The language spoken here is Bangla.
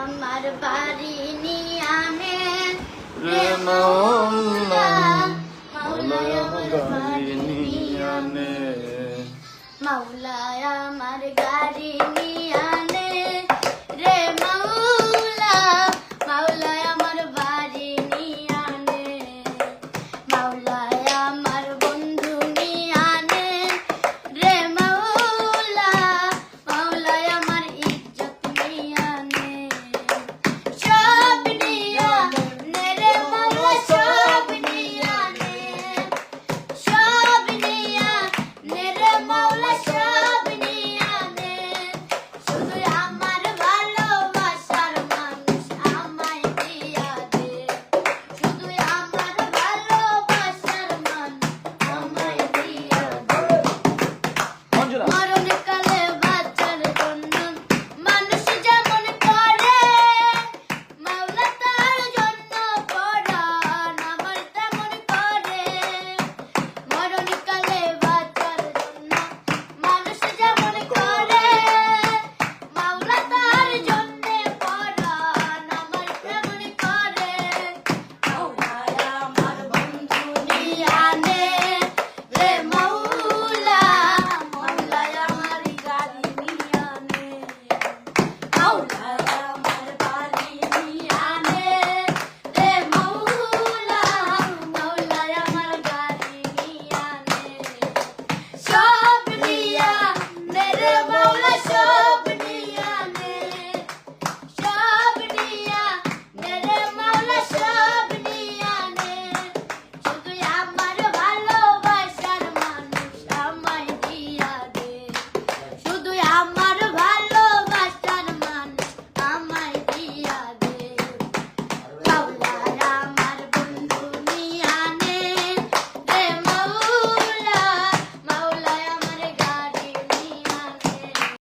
আমার বাড়ি নিয়ামে মাওলায় আমার গাড়ি নিয়ে